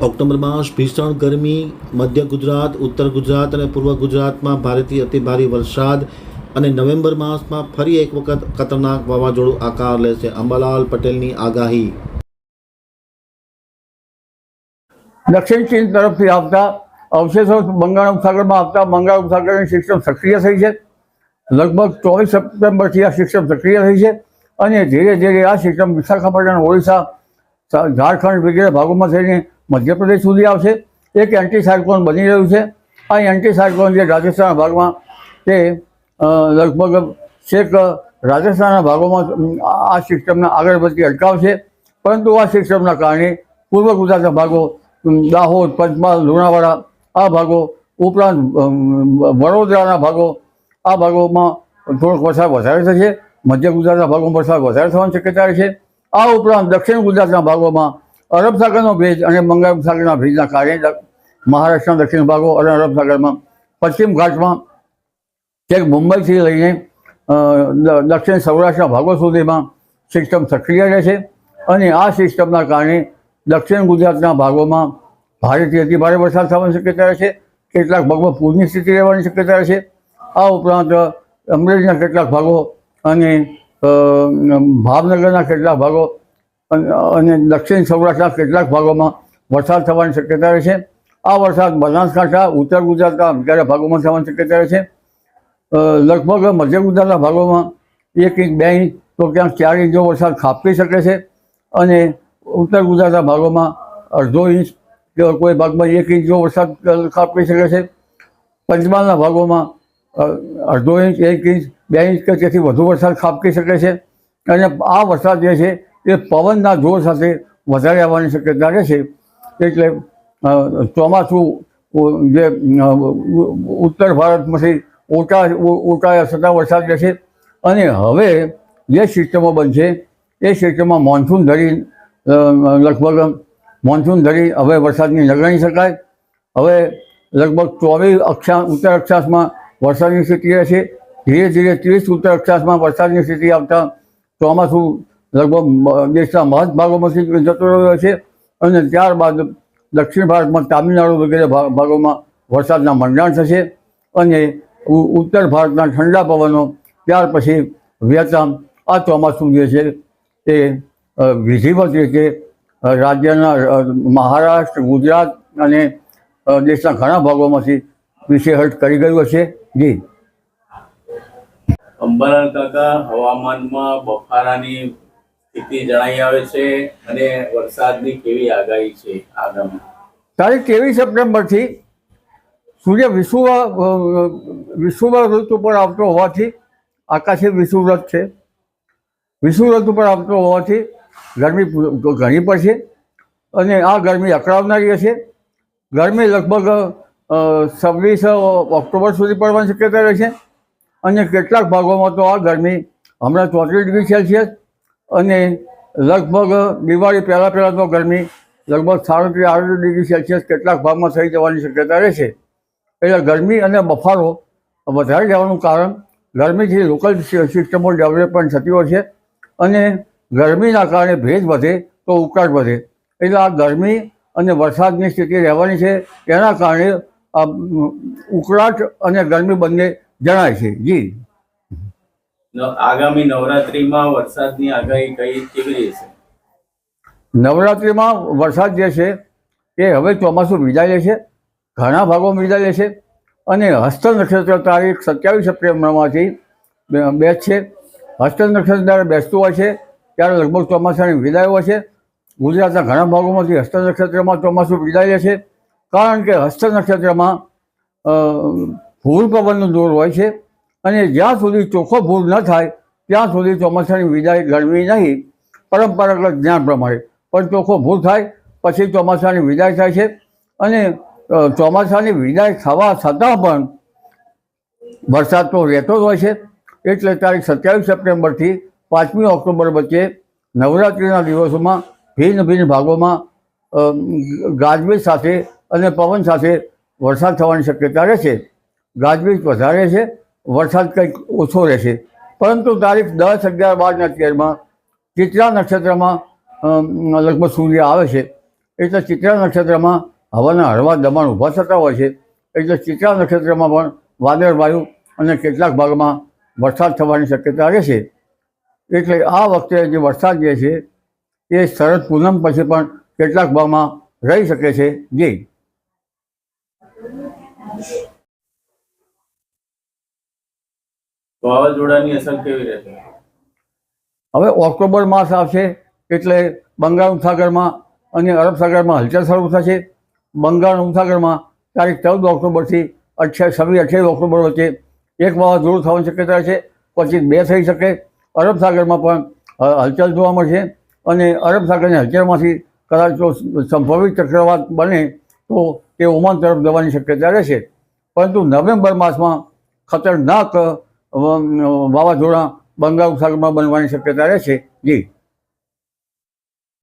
October માસ ભીષણ ગરમી, મધ્ય ગુજરાત, ઉત્તર ગુજરાત અને પૂર્વ ગુજરાતમાં ભારેથી અતિભારે વરસાદ અને નવેમ્બર માસમાં ફરી એક વખત ખતરનાક વાવાઝોડું આકાર લેશે અંબાલાલ પટેલની આગાહી. દક્ષિણ ચીન તરફથી આવતા અવશેષો બંગાળ ઉપસાગરમાં આવતા બંગાળ ઉપસાગરની સિસ્ટમ સક્રિય થઈ છે. લગભગ ચોવીસ સપ્ટેમ્બરથી આ સિસ્ટમ સક્રિય થઈ છે અને ધીરે ધીરે આ સિસ્ટમ વિશાખાપટ્ટનમ, ઓડિશા, ઝારખંડ વગેરે ભાગોમાં થઈને મધ્યપ્રદેશ સુધી આવશે. એક એન્ટી બની રહ્યું છે. આ એન્ટી જે રાજસ્થાનના ભાગમાં તે લગભગ છેક રાજસ્થાનના ભાગોમાં આ સિસ્ટમના આગળ વધતી અટકાવશે. પરંતુ આ સિસ્ટમના કારણે પૂર્વ ગુજરાતના ભાગો દાહોદ, પંચમહાલ, લુણાવાડા, આ ભાગો ઉપરાંત વડોદરાના ભાગો, આ ભાગોમાં થોડોક વરસાદ વધારે થશે. મધ્ય ગુજરાતના ભાગોમાં વરસાદ વધારે થવાની શક્યતા છે. આ ઉપરાંત દક્ષિણ ગુજરાતના ભાગોમાં અરબ સાગરનો ભેજ અને બંગાળ સાગરના ભેજના કારણે મહારાષ્ટ્રના દક્ષિણ ભાગો અને અરબ સાગરમાં પશ્ચિમ ઘાટમાં ક્યાંક મુંબઈથી લઈને દક્ષિણ સૌરાષ્ટ્રના ભાગો સુધીમાં સિસ્ટમ સક્રિય રહે છે અને આ સિસ્ટમના કારણે દક્ષિણ ગુજરાતના ભાગોમાં ભારેથી અતિ ભારે વરસાદ થવાની શક્યતા રહે છે, કેટલાક ભાગમાં પૂરની સ્થિતિ રહેવાની શક્યતા રહેશે આ ઉપરાંત અમરેલીના કેટલાક ભાગો અને ભાવનગરના કેટલાક ભાગો અન- દક્ષિણ સૌરાષ્ટ્રના કેટલાક ભાગોમાં વરસાદ થવાની શક્યતા રહેશે આ વરસાદ બનાસકાંઠા, ઉત્તર ગુજરાતના વગેરે ભાગોમાં થવાની શક્યતા રહેશે છે લગભગ મધ્ય ગુજરાતના ભાગોમાં એક ઇંચ, બે ઇંચ, તો ક્યાંક ચાર ઇંચ વરસાદ ખાપકી શકે છે. અને ઉત્તર ગુજરાતના ભાગોમાં અડધો ઇંચ કે કોઈ ભાગમાં એક ઇંચ વરસાદ ખાપકી શકે છે. પંચમહાલના ભાગોમાં અડધો ઇંચ, એક ઇંચ, બે ઇંચ કે તેથી વધુ વરસાદ ખાપકી શકે છે. અને આ વરસાદ જે છે એ પવનના જોર સાથે વધારે આવવાની શક્યતા રહેશે એટલે ચોમાસું જે ઉત્તર ભારતમાંથી ઓટા ઓટા થતા વરસાદ રહેશે. અને હવે જે સિસ્ટમો બનશે, એ સિસ્ટમમાં મોન્સૂન ધરી લગભગ મોન્સૂન ધરી હવે વરસાદની ન શકાય. હવે લગભગ ચોવીસ અક્ષાંશ ઉત્તર અક્ષાંશમાં વરસાદની સ્થિતિ રહેશે. ધીરે ધીરે ત્રીસ ઉત્તર અક્ષાંશમાં વરસાદની સ્થિતિ આવતા ચોમાસું લગભગ દેશના મહદ ભાગોમાંથી જતો રહ્યો છે અને ત્યારબાદ દક્ષિણ ભારતમાં તામિલનાડુ વગેરે ભાગોમાં વરસાદના મંડાણ થશે અને ઉત્તર ભારતના ઠંડા પવનો ત્યાર પછી વિયેતનામ આ ચોમાસું જે છે અ, વિધિવત રીતે રાજ્યના મહારાષ્ટ્ર ગુજરાત અને દેશના ઘણા ભાગોમાંથી વિશેહટ કરી ગયું હશે. જી. અંબાલાલ કાકા હવામાનમાં બફારાની અને વરસાદની કેવી આગાહી છે આગામી? તારીખ ત્રેવીસ સપ્ટેમ્બરથી સૂર્ય વિષુવા વિષુવત ઋતુ પર આવતો હોવાથી આકાશી વિષુવ્રત છે. વિષુવ્રત ઉપર આવતો હોવાથી ગરમી ઘણી પડશે અને આ ગરમી અકળાવનારી હશે. ગરમી લગભગ છવ્વીસ ઓક્ટોબર સુધી પડવાની શક્યતા રહેશે અને કેટલાક ભાગોમાં તો આ ગરમી હમણાં ચોત્રીસ ડિગ્રી સેલ્સિયસ અને લગભગ દિવાળી પહેલાં પહેલાં તો ગરમી લગભગ સાડત્રીસ આડત્રીસ ડિગ્રી સેલ્સિયસ કેટલાક ભાગમાં થઈ જવાની શક્યતા રહેશે એટલે ગરમી અને બફારો વધારે જવાનું કારણ ગરમીથી લોકલ સિસ્ટમો ડેવલપમેન્ટ થતી હોય છે અને ગરમીના કારણે ભેજ વધે તો ઉકળાટ વધે. એટલે આ ગરમી અને વરસાદની સ્થિતિ રહેવાની છે. એના કારણે ઉકળાટ અને ગરમી બંને જણાય છે. જી. આગામી નવરાત્રીમાં વરસાદની આગાહી કઈ, કેવી રહેશે નવરાત્રિમાં વરસાદ જે છે, એ હવે ચોમાસું વિદાય લે છે ઘણા ભાગોમાં વિદાય લે છે અને હસ્ત નક્ષત્ર તારીખ સત્યાવીસ સપ્ટેમ્બરમાંથી બે- બેસ છે. હસ્ત નક્ષત્ર જ્યારે બેસતું હોય છે, ત્યારે લગભગ ચોમાસાની વિદાય હોય છે. ગુજરાતના ઘણા ભાગોમાંથી હસ્ત નક્ષત્રમાં ચોમાસું વિદાય લે છે કારણ કે હસ્ત નક્ષત્રમાં ભૂલ પવનનો દોર હોય છે. અને જ્યાં સુધી ચોખ્ખો ભૂલ ન થાય, ત્યાં સુધી ચોમાસાની વિદાય ગણવી નહીં. પરંપરાગત જ્ઞાન પ્રમાણે. પણ ચોખ્ખો ભૂલ થાય, પછી ચોમાસાની વિદાય થાય છે. અને ચોમાસાની વિદાય થવા છતાં પણ વરસાદ તો રહેતો જ હોય છે. એટલે તારીખ સત્યાવીસ સપ્ટેમ્બરથી પાંચમી ઓક્ટોબર વચ્ચે નવરાત્રિના દિવસોમાં ભિન્ન ભિન્ન ભાગોમાં ગાજવીજ સાથે અને પવન સાથે વરસાદ થવાની શક્યતા રહેશે ગાજવીજ વધારે છે. વરસાદ કંઈક ઓછો રહેશે. પરંતુ તારીખ દસ અગિયાર બારના તેરમાં ચિત્રા નક્ષત્રમાં લગભગ સૂર્ય આવે છે. એટલે ચિત્રા નક્ષત્રમાં હવાના હળવા દબાણ ઊભા થતા હોય છે. એટલે ચિત્રા નક્ષત્રમાં પણ વાદળ વાયુ અને કેટલાક ભાગમાં વરસાદ થવાની શક્યતા રહેશે. એટલે આ વખતે જે વરસાદ જે છે, એ શરદ પૂનમ પછી પણ કેટલાક ભાગમાં રહી શકે છે. જી વાવાઝોડાની અસર કેવી રહેશે? હવે ઓક્ટોબર માસ આવશે એટલે બંગાળ ઉપસાગરમાં અને અરબ સાગરમાં હલચલ શરૂ થશે. બંગાળ ઉપસાગરમાં તારીખ ચૌદ ઓક્ટોબરથી અઠ્યા છવ્વીસ, અઠ્યાવીસ ઓક્ટોબર વચ્ચે એક વાવાઝોડું થવાની શક્યતા છે. પછી બે થઈ શકે. અરબ સાગરમાં પણ હલચલ જોવા મળશે અને અરબ સાગરની હલચલમાંથી કદાચ જો સંભવિત ચક્રવાત બને તો તે ઓમાન તરફ જવાની શક્યતા રહેશે. પરંતુ નવેમ્બર માસમાં ખતરનાક વાવાઝોડા બંગાળ ઉપસાગરમાં બનવાની શક્યતા રહેશે જી.